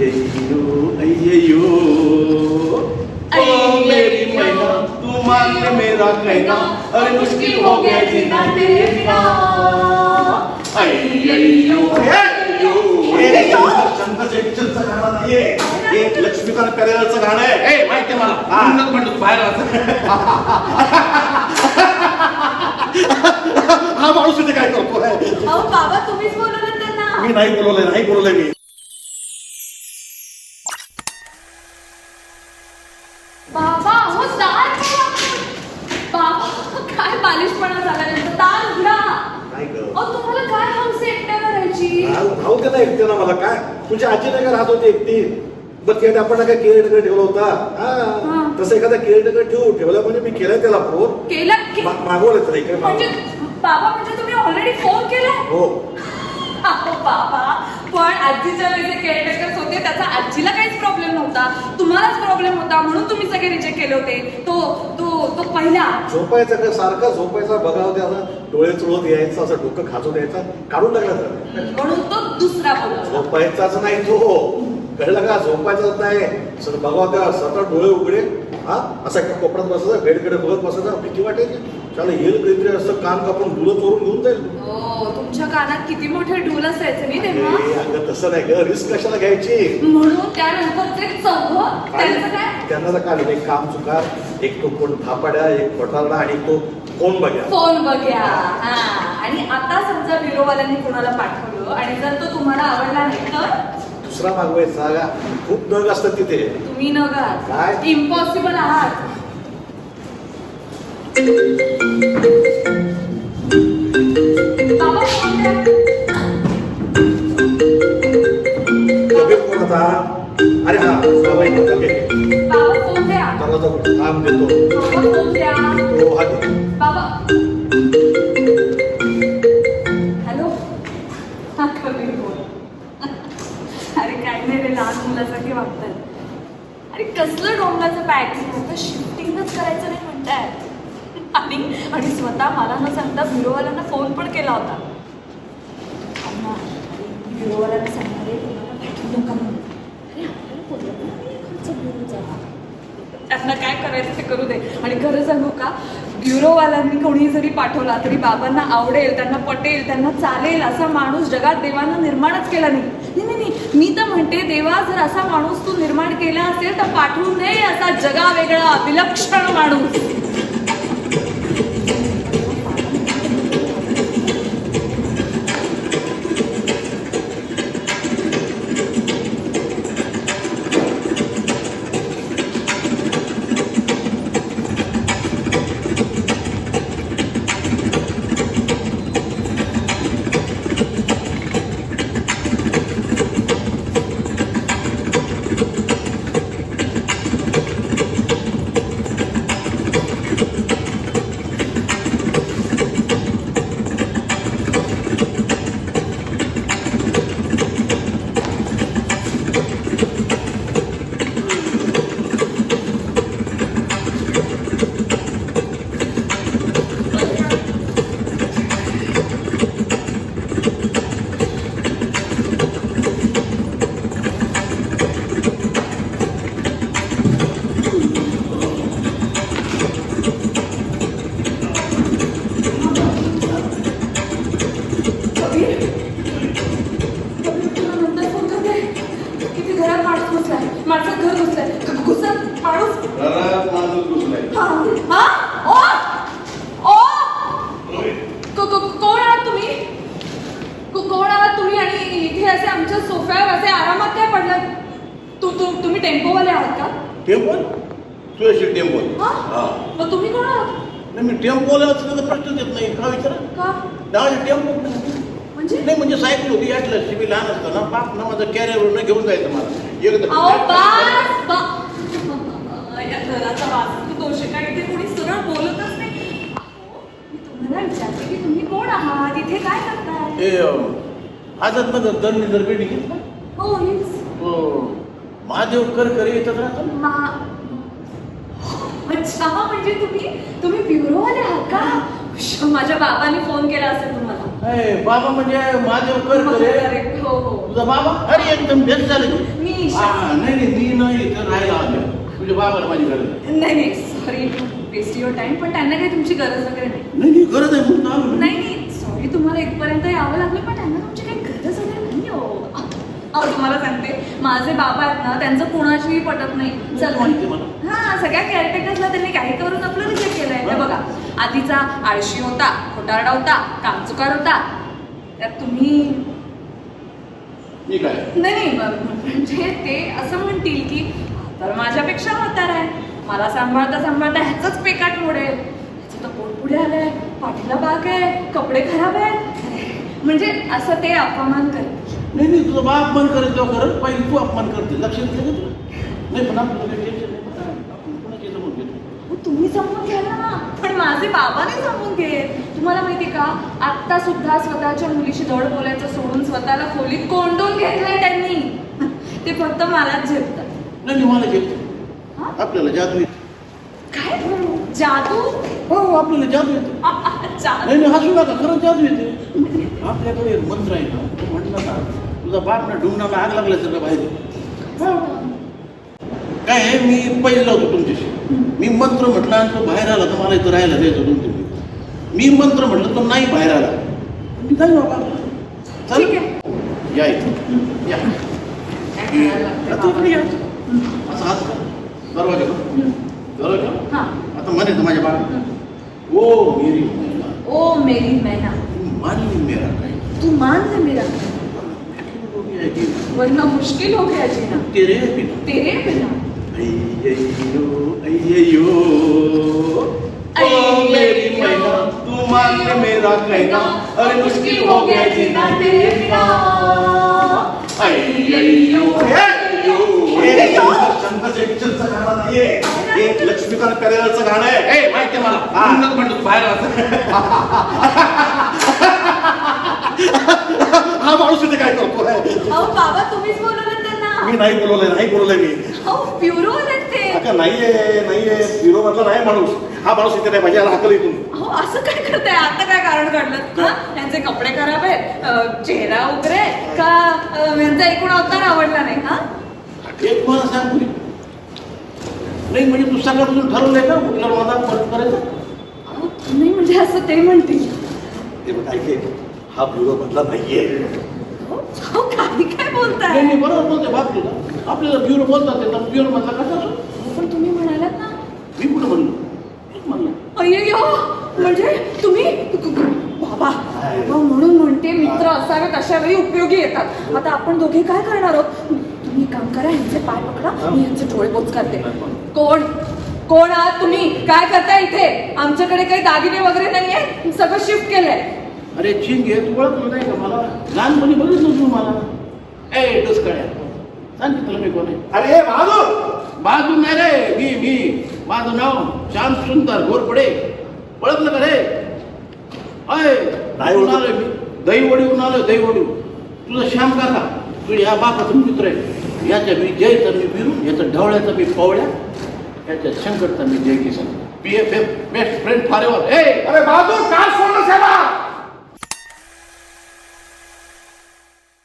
अय्ययो ओ मेरी मैना तू मान ले मेरा कहना। अरे मुश्किल हो गया जीना तेरे बिना। अय्यो लक्ष्मीकांत पेरेराचं गाणं आहे। ए माहिती आहे मला? हा. म्हणतो तू बाहेर. हा माणूस इथे काय करतोय? अहो बाबा तुम्हीच बोलवलं त्यांना. मी नाही बोलवलंय नाही बोलवलंय मी. बाबा अहो दार. बाबा काय बालिशपणा झाला त्यांचा दार उघडा. नाही ग. अहो तुम्हाला काय हौस आहे एकट्याला राहायची? त्याला एकटे ना मला काय? तुझ्या आजी नाही का राहत होती एकटी? बरं ते आपण काय केअर टेकर ठेवला होता. हा. हा. तसं एखादा केअर टेकर ठेवू. ठेवला म्हणजे मी केलाय त्याला फोन. केला की मा- मागवलं त्याला इकडे म्हणजे मागवलं. बाबा म्हणजे तुम्ही ऑलरेडी फोन केलाय? हो. अहो बाबा. पण आजीच्या वेळेस केअरटेकर्स होते त्याचा आजीला काहीच प्रॉब्लेम नव्हता. तुम्हालाच प्रॉब्लेम होता म्हणून तुम्ही सगळे रिजेक्ट केले होते. तो तो तो पहिला. झोपायचा का? सारखा झोपायचा बघावं त्याला डोळे चुळत यायचं असं डोकं खाचून यायचा काढून टाकला म्हणून तो दुसरा झोपायचाच नाही तो. कळलं का झोपायचाच नाही? सर बघावं त्या सतत डोळे उघडे. हा? असा एका कोपऱ्यात बसायचा बेडकडे बघत बसायचा भीती वाटायची. त्याला येईल कधीतरी असं कान कापून डुलं चोरून घेऊन जाईल. हो तुमच्या कानात किती मोठे डूल असायचे तेव्हा? अगं तसं नाही ग. रिस्क कशाला घ्यायची? म्हणून त्यानंतर ते चौघ त्यांचं काय? त्यांना तर काय एक काम चुका. एक तो कोण थापाड्या एक खोटारडा आणि तो कोण बघ्या. फोन बघ्या? हा. आणि आता समजा विरोवाल्यांनी कोणाला पाठवलं आणि जर तो तुम्हाला आवडला नाही तर? दुसरा मागवायचा का खूप नग असतात तिथे. तुम्ही न काय? इम्पॉसिबल आहात. बाबा फोन द्या. कधी कोण होता अरे हा सवय होता कसलं डोंगराचं पॅकिंग शिफ्टिंगच करायचं नाही म्हणताय आणि आणि स्वतः मला न सांगता बिरोवाल्यांना फोन पण केला होता. ब्युरोवाल्यांना बिरोवाल्यांना सांगणार पाठवू नका म्हणून. त्यांना काय करायचं ते करू दे. आणि खरं सांगू का ब्युरोवाल्यांनी कोणी जरी पाठवला तरी बाबांना आवडेल त्यांना पटेल त्यांना चालेल असा माणूस जगात देवांना निर्माणच केला नाही. नाही, नाही नाही. मी तर म्हणते देवा जर असा माणूस तू निर्माण केला असेल तर पाठवून दे असा जगा वेगळा विलक्षण माणूस. तुम्ही टेम्पोवाले आहात का? टेम्पोल तू अशी टेम्पोल हा? हा. मग तुम्ही कोण आहात? नाही मी टेम्पोला असं प्रश्नच येत नाही. का विचारा? का? दहा टेम्पो म्हणजे? नाही म्हणजे सायकल होती यातलं. मी लहान असताना बाप ना माझं कॅरियरवरून घेऊन जायचं मला. अहो बास बा या घराचा वास तू दोष आहे का इथे कोणी सरळ बोलतच नाही. अहो, मी तुम्हाला विचारते की तुम्ही कोण आहात? इथे काय करताय? ते आजच माझं दर निदर बिल्डिंग हो हीच महादेव कर कर येतच राहतो ना. मा- अच्छा म्हणजे तुम्ही तुम्ही ब्युरोवाले आहात का? माझ्या बाबांनी फोन केला असेल तुम्हाला. ए, बाबा म्हणजे माझे कर करे Correct. हो हो. तुझा बाबा? अरे एकदम बेस्ट झाले तू. मी हा, नाही नाही मी नाही इथं राहायला आलो तुझ्या बाबाला माझी गरज आहे. नाही नाही sorry to waste your time पण त्यांना काही तुमची गरज वगैरे नाही. नाही नाही गरज आहे म्हणून आलो मी. नाही नाही सॉरी तुम्हाला इथपर्यंत यावं लागलं पण त्यांना तुमची काही गरज वगैरे नाही हो. अहो तुम्हाला सांगते. माझे बाबा आहेत ना त्यांचं कुणाशीही पटत नाही. चल. हा सगळ्या केअरटेकर्सला त्यांनी काही करून आपलं रिजेक्ट केलंय. हे बघा आधीचा आळशी होता खोटारडा होता कामचुकार होता. त्यात तुम्ही नाही नाही म्हणजे ते असं म्हणतील की तर माझ्यापेक्षा म्हातारा आहे. मला सांभाळता सांभाळता ह्याच पेकाट मोडेल ह्याचं तर पोट पुढे आलंय. पाठीला बाग आहे. कपडे खराब आहेत. म्हणजे असं ते अपमान करत नाही नाही तुझा बाप अपमान करत तेव्हा करत पहिले तू अपमान करते. लक्ष देते का तुला नाही पण आपलं काही टेन्शन नाही पण आपण कोणाची जमून घेतो तुम्ही समजून घ्या ना. पण माझे बाबा नाही समजून घेत. तुम्हाला माहिती का? आत्ता सुद्धा स्वतःच्या मुलीशी धड बोलायचं सोडून स्वतःला खोलीत कोंडून घेतलंय त्यांनी. ते फक्त मलाच झेपतात. नाही नाही, मला घेतो हा? आपल्याला जादू येतो. काय? जादू? हो आपल्याला जादू येतो. आ, आ, जादू? नाही नाही हसू नका खरंच जादू येते. आपल्याकडे एक मंत्र आहे ना तो म्हटलं ना तुझा बाप ना डुंगणाला आग लागल्या सगळं बाहेर. काय आहे, मी पहिला होतो तुमच्याशी. मी मंत्र म्हटलं आणि तो बाहेर आला तर मला इथं राहायला द्यायचं दोन दिवस. मी मंत्र म्हटलं तो नाही बाहेर आला. मी जाईल बाबा. चल. या इथं. या. असं हात. दरवाजा. दरवाजा. हा. आता म्हणायचं माझ्या बाळा ओ मेरी ओ मेरी मैना तू मान ली मेरा तू मान ले मेरा वरना मुश्किल हो गया जीना। बिना। तेरे बिना। अय्यो अय्यो ओ मेरी मैना तू मान ले मेरा कहना। अरे मुश्किल हो गया जीना। तेरे बिना। अय्यो हे। लक्ष्मीकांत पेरेराचं गाणं आहे ए माहिती आहे मला? हा. म्हणूनच म्हणतो बाहेर आला हा माणूस इथे काय करतोय अहो बाबा तुम्हीच बोलवलं त्यांना. मी नाही बोलवलंय नाही बोलवलंय मी. अहो प्युरो आहेत ते. अगं नाहीये नाहीये. हिरो मधला नाही माणूस. हा माणूस इथे नाही माझ्या हाकल इथून. अहो असं काय करताय? आता काय कारण काढलं हा? त्यांचे कपडे खराब आहेत. अं, चेहरा उघडे. का अं, यांचा एकूण अवतार आवडला नाही? हा? एक मला? सांग नाही म्हणजे तू सकाळपासून ठरवलंय का? कुठल्या माझा परत करायचं? अहो, तुम्ही म्हणजे असं ते म्हणतील. हे बघ ऐके हा ब्युरो मधला नाहीये. अहो, अहो, काही काय बोलताय? मी बरोबर बोलते बाप तुला आपल्याला ब्युरो बोलतात ते तर ब्युरो मधला कसा असो पण तुम्ही म्हणालात ना. मी कुठं म्हणलो? मीच म्हणलो. अय्यो म्हणजे तुम्ही बाबा बाबा म्हणून म्हणते मित्र असावेत अशा वेळी उपयोगी येतात. आता आपण दोघे काय करणार आहोत? तुम्ही एक काम करा यांचे पाय पकडा मी यांचे डोळे पोच करते कोण? कोण आहात तुम्ही? काय करताय इथे? आमच्याकडे काही दागिने वगैरे नाहीये? सगळं शिफ्ट केलंय. अरे चिंग तू ओळखलं नाही का मला? लहानपणी बघितलं तू मला. ए डोसकड्या सांग की तुला मी कोण आहे? अरे बहादूर! बहादूर नाही रे मी मी. माझं नाव श्याम सुंदर घोरपडे. ओळखलं का रे? अय ओळखत. आलोय मी? दहीवडीवरून आलोय दहीवडी तुझा श्याम काका तू या बापाचा मित्र आहे. याच्या मी जयचा मी बिरू याचा ढवळ्याचा मी पवळ्या याच्या शंकरचा मी जय Kisan P F F best friend forever ever ए अरे बहादूर काय सोडलं साहेबा?